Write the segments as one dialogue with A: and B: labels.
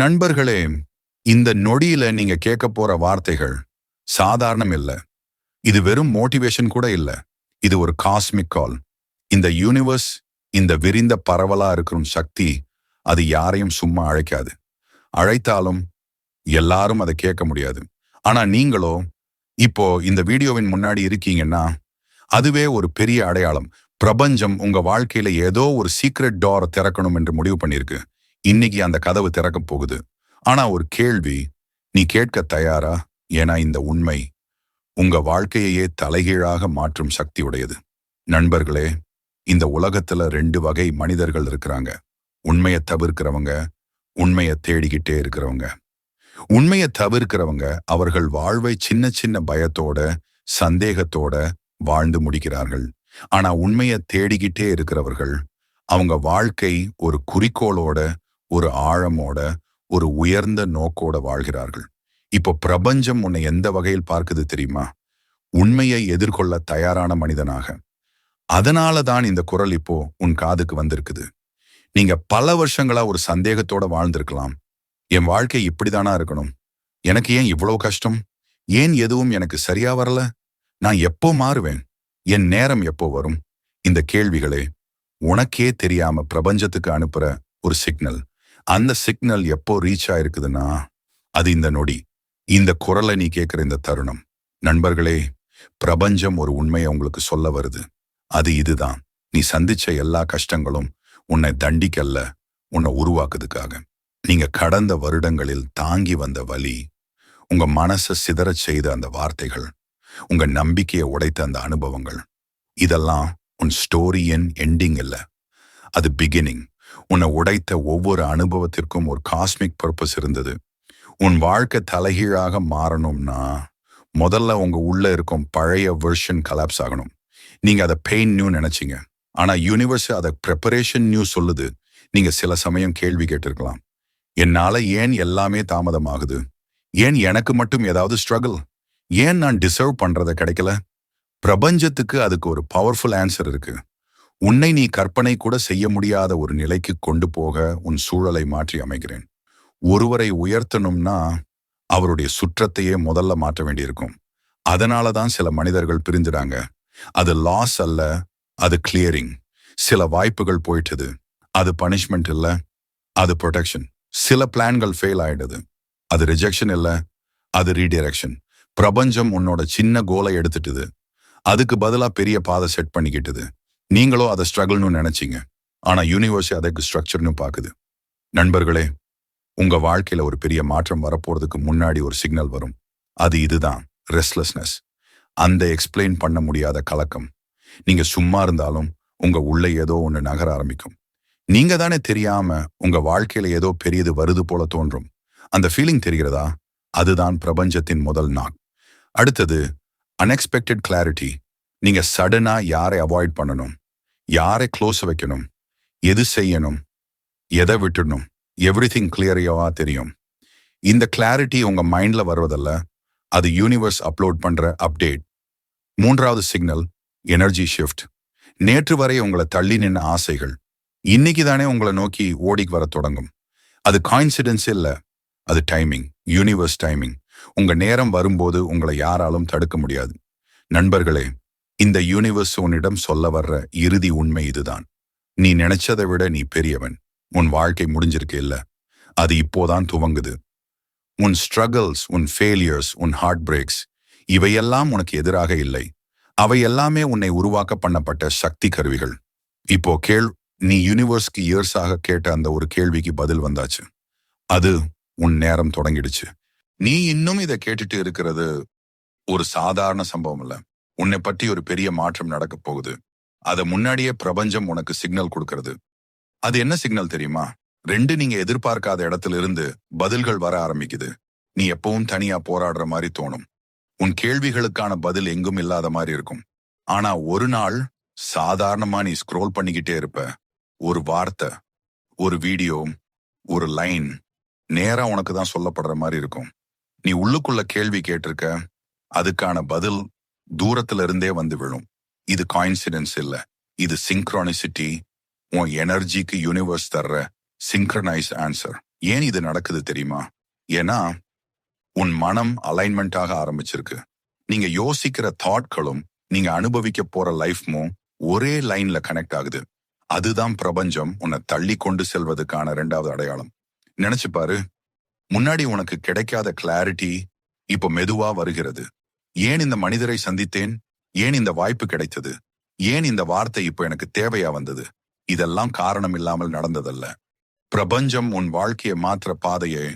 A: நண்பர்களே இந்த நொடியில நீங்க கேட்க போற வார்த்தைகள் சாதாரணம் இல்ல. இது வெறும் மோட்டிவேஷன் கூட இல்ல. இது ஒரு காஸ்மிக் கால் இந்த யூனிவர்ஸ் இந்த விரிந்த பரவலா இருக்கிற சக்தி அது யாரையும் சும்மா அழைக்காது. அழைத்தாலும் எல்லாரும் அதை கேட்க முடியாது. ஆனா நீங்களோ இப்போ இந்த வீடியோவின் முன்னாடி இருக்கீங்கன்னா அதுவே ஒரு பெரிய அடையாளம். பிரபஞ்சம் உங்க வாழ்க்கையில ஏதோ ஒரு சீக்ரெட் டோரை திறக்கணும் என்று முடிவு பண்ணிருக்கு இன்னைக்கு அந்த கதவு திறக்க போகுது. ஆனா ஒரு கேள்வி நீ கேட்க தயாரா? ஏன்னா இந்த உண்மை உங்க வாழ்க்கையையே தலைகீழாக மாற்றும் சக்தி உடையது. நண்பர்களே இந்த உலகத்துல ரெண்டு வகை மனிதர்கள் இருக்கிறாங்க. உண்மையை தவிர்க்கிறவங்க உண்மையை தேடிக்கிட்டே இருக்கிறவங்க. உண்மையை தவிர்க்கிறவங்க அவர்கள் வாழ்வை சின்ன சின்ன பயத்தோட சந்தேகத்தோட வாழ்ந்து முடிக்கிறார்கள். ஆனா உண்மையை தேடிக்கிட்டே இருக்கிறவர்கள் அவங்க வாழ்க்கை ஒரு குறிக்கோளோட ஒரு ஆழமோட ஒரு உயர்ந்த நோக்கோட வாழ்கிறார்கள். இப்போ பிரபஞ்சம் உன்னை எந்த வகையில் பார்க்குது தெரியுமா? உண்மையை எதிர்கொள்ள தயாரான மனிதனாக. அதனால தான் இந்த குரல் இப்போ உன் காதுக்கு வந்திருக்குது. நீங்க பல வருஷங்களா ஒரு சந்தேகத்தோட வாழ்ந்திருக்கலாம். என் வாழ்க்கை இப்படிதானா இருக்கணும்? எனக்கு ஏன் இவ்வளவு கஷ்டம்? ஏன் எதுவும் எனக்கு சரியா வரல? நான் எப்போ மாறுவேன்? என் நேரம் எப்போ வரும்? இந்த கேள்விகளே உனக்கே தெரியாம பிரபஞ்சத்துக்கு அனுப்புற ஒரு சிக்னல். அந்த சிக்னல் எப்போ ரீச் ஆயிருக்குதுன்னா அது இந்த நொடி. இந்த குரலை நீ கேட்குற இந்த தருணம். நண்பர்களே பிரபஞ்சம் ஒரு உண்மையை உங்களுக்கு சொல்ல வருது. அது இதுதான். நீ சந்திச்ச எல்லா கஷ்டங்களும் உன்னை தண்டிக்கல்ல உன்னை உருவாக்குதுக்காக. நீங்க கடந்த வருடங்களில் தாங்கி வந்த வலி உங்க மனசை சிதறச் செய்த அந்த வார்த்தைகள் உங்க நம்பிக்கையை உடைத்த அந்த அனுபவங்கள் இதெல்லாம் உன் ஸ்டோரியின் எண்டிங் இல்ல. அது பிகினிங் உன்னை உடைத்த ஒவ்வொரு அனுபவத்திற்கும் ஒரு காஸ்மிக் பர்பஸ் இருந்தது. உன் வாழ்க்கை தலைகீழாக மாறணும்னா முதல்ல உங்க உள்ள இருக்கும் பழைய வெர்ஷன் கலாப்ஸ் ஆகணும். நீங்க அதை பெயின் நியூ நினைச்சீங்க. ஆனா யூனிவர்ஸ் அதை ப்ரிப்பரேஷன் நியூ சொல்லுது. நீங்க சில சமயம் கேள்வி கேட்டிருக்கலாம். என்னால ஏன் எல்லாமே தாமதமாகுது? ஏன் எனக்கு மட்டும் ஏதாவது ஸ்ட்ரகிள் ஏன் நான் டிசர்வ் பண்றத கிடைக்கல? பிரபஞ்சத்துக்கு அதுக்கு ஒரு பவர்ஃபுல் ஆன்சர் இருக்கு. உன்னை நீ கற்பனை கூட செய்ய முடியாத ஒரு நிலைக்கு கொண்டு போக உன் சூழலை மாற்றி அமைகிறேன் ஒருவரை உயர்த்தணும்னா அவருடைய சுற்றத்தையே முதல்ல மாற்ற வேண்டியிருக்கும். அதனால தான் சில மனிதர்கள் பிரிஞ்சிடாங்க. அது லாஸ் அல்ல அது கிளியரிங் சில வாய்ப்புகள் போயிட்டது. அது பனிஷ்மெண்ட் இல்ல அது ப்ரொடெக்ஷன் சில பிளான்கள் ஃபெயில் ஆயிடுது. அது ரிஜெக்ஷன் இல்ல அது ரீடைரக்ஷன் பிரபஞ்சம் உன்னோட சின்ன கோலை எடுத்துட்டுது. அதுக்கு பதிலா பெரிய பாதை செட் பண்ணிக்கிட்டுது. நீங்களோ அதை ஸ்ட்ரகிள்னு நினைச்சீங்க. ஆனா யூனிவர்ஸ் அதுக்கு ஸ்ட்ரக்சர்னு பாக்குது. நண்பர்களே உங்க வாழ்க்கையில ஒரு பெரிய மாற்றம் வரப்போறதுக்கு முன்னாடி ஒரு சிக்னல் வரும். அது இதுதான் ரெஸ்ட்லெஸ்னஸ் அந்த எக்ஸ்பிளைன் பண்ண முடியாத கலக்கம். நீங்க சும்மா இருந்தாலும் உங்க உள்ள ஏதோ ஒன்று நகர ஆரம்பிக்கும். நீங்க தானே தெரியாம உங்க வாழ்க்கையில ஏதோ பெரியது வருது போல தோன்றும். அந்த ஃபீலிங் தெரிகிறதா? அதுதான் பிரபஞ்சத்தின் முதல் நாக். அடுத்தது அன்எக்ஸ்பெக்டட் கிளாரிட்டி நீங்க சடனா யாரை அவாய்ட் பண்ணணும்? யாரை க்ளோஸ் வைக்கணும்? எது செய்யணும்? எதை விட்டுடணும்? எவ்ரி திங் கிளியரியாவா தெரியும். இந்த கிளாரிட்டி உங்க மைண்ட்ல வருவதல்ல. அது யூனிவர்ஸ் அப்லோட் பண்ற அப்டேட் மூன்றாவது சிக்னல் எனர்ஜி ஷிஃப்ட் நேற்று வரை உங்களை தள்ளி நின்ன ஆசைகள். இன்னைக்கு தானே உங்களை நோக்கி ஓடிக்கு வர தொடங்கும். அது காயின்சிடென்ஸ் இல்ல. அது டைமிங் யூனிவர்ஸ் டைமிங் உங்க நேரம் வரும்போது உங்களை யாராலும் தடுக்க முடியாது. நண்பர்களே இந்த யூனிவர்ஸ் உன்னிடம் சொல்ல வர்ற இறுதி உண்மை இதுதான். நீ நினைச்சதை விட நீ பெரியவன். உன் வாழ்க்கை முடிஞ்சிருக்கு இல்ல. அது இப்போதான் துவங்குது. உன் ஸ்ட்ரகிள்ஸ் உன் ஃபெயிலியர்ஸ் உன் ஹார்ட் பிரேக்ஸ் இவையெல்லாம் உனக்கு எதிராக இல்லை. அவை எல்லாமே உன்னை உருவாக்க பண்ணப்பட்ட சக்தி கருவிகள். இப்போ கேள் நீ யூனிவர்ஸ்க்கு இயர்ஸாக கேட்ட அந்த ஒரு கேள்விக்கு பதில் வந்தாச்சு. அது உன் நேரம் தொடங்கிடுச்சு. நீ இன்னும் இதை கேட்டுட்டு இருக்கிறது ஒரு சாதாரண சம்பவம் இல்லை. உன்னை பற்றி ஒரு பெரிய மாற்றம் நடக்க போகுது. அத முன்னாடியே பிரபஞ்சம் உனக்கு சிக்னல் கொடுக்கறது. அது என்ன சிக்னல் தெரியுமா? ரெண்டு நீங்க எதிர்பார்க்காத இடத்துல இருந்து பதில்கள் வர ஆரம்பிக்குது. நீ எப்பவும் தனியா போராடுற மாதிரி தோணும். உன் கேள்விகளுக்கான பதில் எங்கும் இல்லாத மாதிரி இருக்கும். ஆனா ஒரு நாள் சாதாரணமா நீ ஸ்க்ரோல் பண்ணிக்கிட்டே இருப்ப. ஒரு வார்த்தை ஒரு வீடியோ ஒரு லைன் நேரா உனக்கு தான் சொல்லப்படுற மாதிரி இருக்கும். நீ உள்ளுக்குள்ள கேள்வி கேட்டிருக்க. அதுக்கான பதில் தூரத்துல இருந்தே வந்து விழும். இது காயின்சிடன்ஸ் இல்ல. இது சிங்க்ரானிசிட்டி உன் எனர்ஜிக்கு யூனிவர்ஸ் தர்ற சிங்க்ரனைஸ் ஆன்சர் ஏன் இது நடக்குது தெரியுமா? ஏன்னா உன் மனம் அலைன்மெண்டாக ஆரம்பிச்சிருக்கு. நீங்க யோசிக்கிற தாட்களும் நீங்க அனுபவிக்க போற லைஃப்மும் ஒரே லைன்ல கனெக்ட் ஆகுது. அதுதான் பிரபஞ்சம் உன்னை தள்ளி கொண்டு செல்வதற்கான ரெண்டாவது அடையாளம். நினைச்சு பாரு. முன்னாடி உனக்கு கிடைக்காத கிளாரிட்டி இப்போ மெதுவா வருகிறது. ஏன் இந்த மனிதரை சந்தித்தேன்? ஏன் இந்த வாய்ப்பு கிடைத்தது? ஏன் இந்த வார்த்தை இப்போ எனக்கு தேவையா வந்தது? இதெல்லாம் காரணம் இல்லாமல் நடந்ததல்ல. பிரபஞ்சம் உன் வாழ்க்கையை மாற்ற பாதையை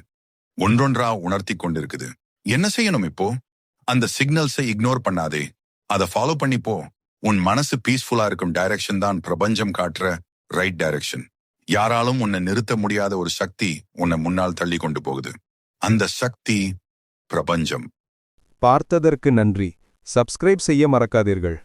A: ஒன்றொன்றா உணர்த்தி கொண்டிருக்குது. என்ன செய்யணும் இப்போ? அந்த சிக்னல்ஸை இக்னோர் பண்ணாதே. அதை ஃபாலோ பண்ணி போ. உன் மனசு பீஸ்ஃபுல்லா இருக்கும் டைரக்ஷன் தான் பிரபஞ்சம் காட்டுற ரைட் டைரக்ஷன் யாராலும் உன்னை நிறுத்த முடியாத ஒரு சக்தி உன்னை முன்னால் தள்ளி கொண்டு போகுது. அந்த சக்தி பிரபஞ்சம்.
B: பார்த்ததற்கு நன்றி. சப்ஸ்கிரைப் செய்ய மறக்காதீர்கள்.